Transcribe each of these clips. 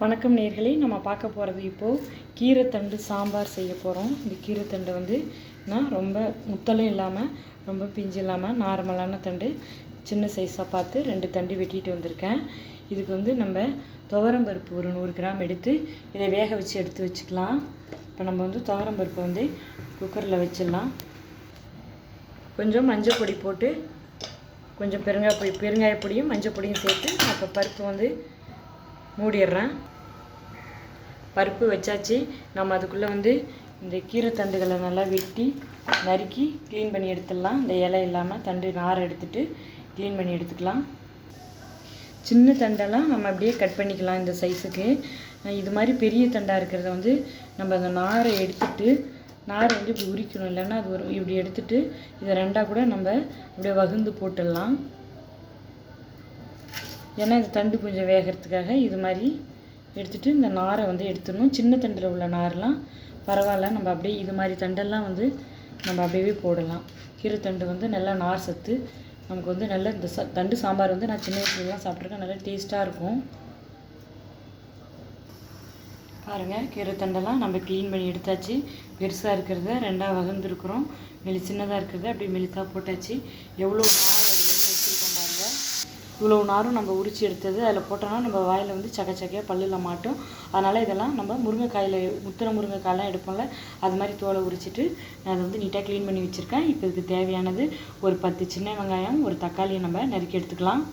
வணக்கம் நேர்களே நம்ம பார்க்க போகிறது இப்போது கீரைத்தண்டு சாம்பார் செய்ய போகிறோம் இந்த கீரைத்தண்டு வந்து நான் ரொம்ப முத்தலும் இல்லாமல் ரொம்ப பிஞ்சு இல்லாமல் நார்மலான தண்டு சின்ன சைஸாக பார்த்து ரெண்டு தண்டு வெட்டிட்டு வந்திருக்கேன். இதுக்கு வந்து நம்ம துவரம் பருப்பு ஒரு நூறு கிராம் எடுத்து இதை வேக வச்சு எடுத்து வச்சுக்கலாம். இப்போ நம்ம வந்து துவரம்பருப்பு வந்து குக்கரில் வச்சிடலாம். கொஞ்சம் மஞ்சள் பொடி போட்டு கொஞ்சம் பெருங்காய் பொடி பெருங்காய பொடியும் மஞ்சள் பொடியும் சேர்த்து அப்போ பருப்பு வந்து மூடிடுறேன். பருப்பு வச்சாச்சு. நம்ம அதுக்குள்ளே வந்து இந்த கீரை தண்டுகளை நல்லா வெட்டி நறுக்கி க்ளீன் பண்ணி எடுத்துடலாம். இந்த இலை இல்லாமல் தண்டு நாரை எடுத்துட்டு க்ளீன் பண்ணி எடுத்துக்கலாம். சின்ன தண்டெல்லாம் நம்ம அப்படியே கட் பண்ணிக்கலாம் இந்த சைஸுக்கு இது மாதிரி பெரிய தண்டாக இருக்கிறத வந்து நம்ம அந்த நாரை எடுத்துட்டு நாரை வந்து இப்படி உரிக்கணும். இல்லைன்னா அது ஒரு இப்படி எடுத்துட்டு இதை ரெண்டாக கூட நம்ம அப்படியே வகுந்து போட்டுடலாம். ஏன்னா இந்த தண்டு கொஞ்சம் வேகிறதுக்காக இது மாதிரி எடுத்துட்டு இந்த நாரை வந்து எடுத்துடணும். சின்ன தண்டில் உள்ள நாரெலாம் பரவாயில்ல. நம்ம அப்படியே இது மாதிரி தண்டெல்லாம் வந்து நம்ம அப்படியே போடலாம். கீரை தண்டு வந்து நல்லா நார் சத்து. நமக்கு வந்து நல்ல இந்த ச தண்டு சாம்பார் வந்து நான் சின்ன வயசுலலாம் சாப்பிட்ருக்கேன் நல்லா டேஸ்ட்டாக இருக்கும். பாருங்கள் கீரை தண்டெல்லாம் நம்ம க்ளீன் பண்ணி எடுத்தாச்சு. பெருசாக இருக்கிறத ரெண்டாக வகுந்துருக்குறோம். மெலி சின்னதாக இருக்கிறத அப்படியே மெலித்தாக போட்டாச்சு. எவ்வளோ நார் அதுலேருந்து வச்சுருக்கோம் பாருங்கள் இவ்வளோ நாரும் நம்ம உரிச்சு எடுத்தது அதில் போட்டோன்னா நம்ம வாயில் வந்து சக்கச்சக்கையாக பல்லில் மாட்டும். அதனால் இதெல்லாம் நம்ம முருங்கைக்காயில் முத்தின முருங்கைக்காயெலாம் எடுப்போம்ல அது மாதிரி தோலை உரிச்சிட்டு நான் அதை வந்து நீட்டாக க்ளீன் பண்ணி வச்சுருக்கேன். இப்போ இதுக்கு தேவையானது ஒரு பத்து சின்ன வெங்காயம் ஒரு தக்காளியை நம்ம நறுக்கி எடுத்துக்கலாம்.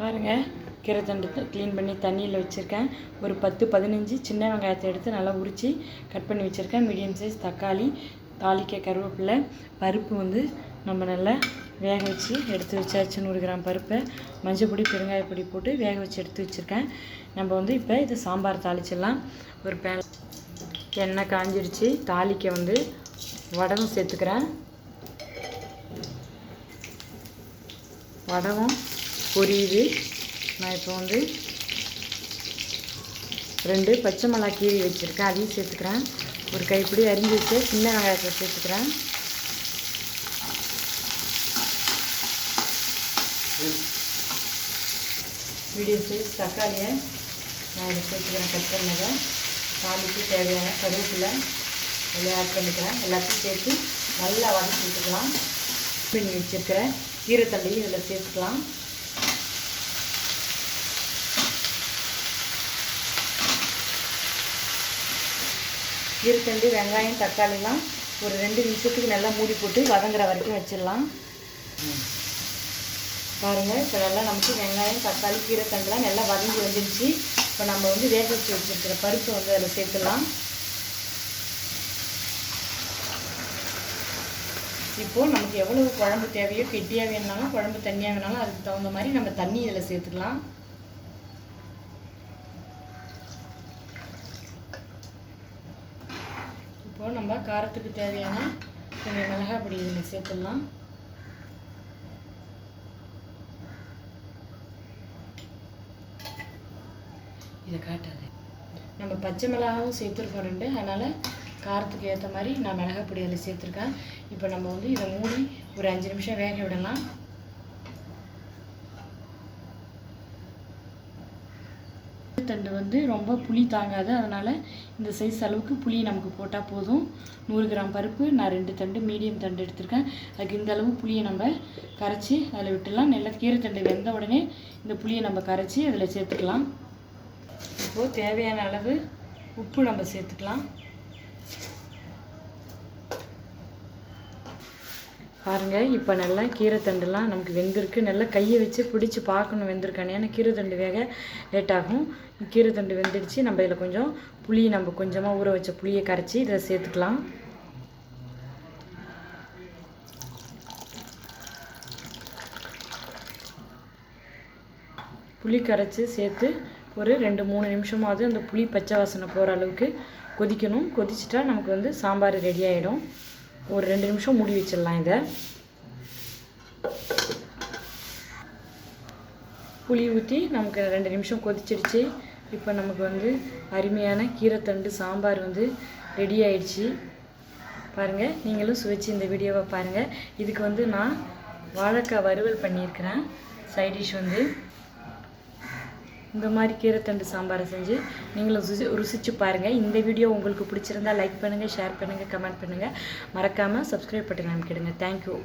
பாருங்கள் கீரை தண்டு க்ளீன் பண்ணி தண்ணியில் வச்சுருக்கேன். ஒரு பத்து பதினஞ்சு சின்ன வெங்காயத்தை எடுத்து நல்லா உரித்து கட் பண்ணி வச்சுருக்கேன். மீடியம் சைஸ் தக்காளி தாளிக்க கருவேப்பிலை பருப்பு வந்து நம்ம நல்லா வேக வச்சு எடுத்து வச்சாச்சு நூறு கிராம் பருப்பை. மஞ்சள் பொடி பெருங்காய பொடி போட்டு வேக வச்சு எடுத்து வச்சுருக்கேன். நம்ம வந்து இப்போ இது சாம்பார் தாளிச்சிடலாம். ஒரு பேன் எண்ணெய் காஞ்சிடுச்சு தாளிக்க வந்து வடகம் சேர்த்துக்கிறேன். வடகம் பொரியுது. நான் இப்போ வந்து ரெண்டு பச்சை மிளகா கீரி வச்சுருக்கேன். அதையும் சேர்த்துக்கிறேன். ஒரு கைப்பிடி அரிஞ்சு வச்சு சின்ன வெங்காயத்தை சேர்த்துக்கிறேன். மீடியம் சைஸ் தக்காளியை நான் இதை சேர்த்துக்கிறேன் கட் பண்ணதை. தாளிக்கு தேவையான கருவேப்பிலை எல்லாம் ஆட் பண்ணிக்கிறேன். எல்லாத்தையும் சேர்த்து நல்லா வதக்கி விட்டுக்கலாம். பண்ணி வச்சுருக்கிறேன். கீரைத்தண்டையும் இதில் சேர்த்துக்கலாம். கீரைத்தண்டு வெங்காயம் தக்காளிலாம் ஒரு ரெண்டு நிமிஷத்துக்கு நல்லா மூடி போட்டு வதங்குற வரைக்கும் வச்சிடலாம். பாருங்கள் இப்போ நல்லா நமக்கு வெங்காயம் தக்காளி கீரைத்தண்டுலாம் நல்லா வதங்கி வந்துடுச்சு. இப்போ நம்ம வந்து வேக வச்சு வச்சுருக்கிற பருப்பு வந்து அதில் சேர்த்துலாம் இப்போது நமக்கு எவ்வளவு குழம்பு தேவையோ கெட்டியாக வேணுனாலும் குழம்பு தண்ணியாக வேணாலும் அதுக்கு தகுந்த மாதிரி நம்ம தண்ணி இதில் சேர்த்துக்கலாம். இப்போது நம்ம காரத்துக்கு தேவையான கொஞ்சம் மிளகாய் பொடி இதில் சேர்த்துடலாம். இதை காட்டாது. நம்ம பச்சை மிளகாவும் சேர்த்துருக்கோம் ரெண்டு. அதனால் காரத்துக்கு ஏற்ற மாதிரி நான் மிளகாப்பொடி அதில் சேர்த்துருக்கேன். இப்போ நம்ம வந்து இதை மூடி ஒரு அஞ்சு நிமிஷம் வேக விடலாம். தண்டு வந்து ரொம்ப புளி தாங்காது. அதனால் இந்த சைஸ் அளவுக்கு புளி நமக்கு போட்டால் போதும். நூறு கிராம் பருப்பு நான் ரெண்டு தண்டு மீடியம் தண்டு எடுத்திருக்கேன். அதுக்கு இந்த அளவு புளியை நம்ம கரைச்சி அதில் விட்டுடலாம். நல்லா கீரை தண்டு வெந்த உடனே இந்த புளியை நம்ம கரைச்சி அதில் சேர்த்துக்கலாம். இப்போது தேவையான அளவு உப்பு நம்ம சேர்த்துக்கலாம். பாருங்கள் இப்போ நல்லா கீரை தண்டுலாம் நமக்கு வெந்திருக்கு. நல்லா கையை வச்சு பிடிச்சி பார்க்கணும் வெந்திருக்கானே. ஏன்னா கீரை தண்டு வேக லேட் ஆகும். கீரை தண்டு வெந்துடுச்சு. நம்ம இதில் கொஞ்சம் புளி நம்ம கொஞ்சமாக ஊற வச்ச புளியை கரைச்சி இதில் சேர்த்துக்கலாம். புளி கரைச்சி சேர்த்து ஒரு ரெண்டு மூணு நிமிஷமாவது அந்த புளி பச்சை வாசனை போகிற அளவுக்கு கொதிக்கணும். கொதிச்சிட்டா நமக்கு வந்து சாம்பார் ரெடி ஆகிடும் ஒரு ரெண்டு நிமிஷம் மூடி வச்சிடலாம் இதை. புளி ஊற்றி நமக்கு ரெண்டு நிமிஷம் கொதிச்சிடுச்சு இப்போ நமக்கு வந்து அருமையான கீரைத்தண்டு சாம்பார் வந்து ரெடி ஆயிடுச்சு. பாருங்கள் நீங்களும் சுவைச்சு இந்த வீடியோவை பாருங்கள் இதுக்கு வந்து நான் வாழைக்காய் வறுவல் பண்ணியிருக்கிறேன். சைட் டிஷ் வந்து. இந்த மாதிரி கீரைத்தண்டு சாம்பாரை செஞ்சு நீங்களும் ருசி ருசித்து பாருங்கள் இந்த வீடியோ உங்களுக்கு பிடிச்சிருந்தா லைக் பண்ணுங்கள் ஷேர் பண்ணுங்கள் கமெண்ட் பண்ணுங்கள் மறக்காமல் சப்ஸ்கிரைப் பண்ணி அமைக்கிடுங்க. தேங்க்யூ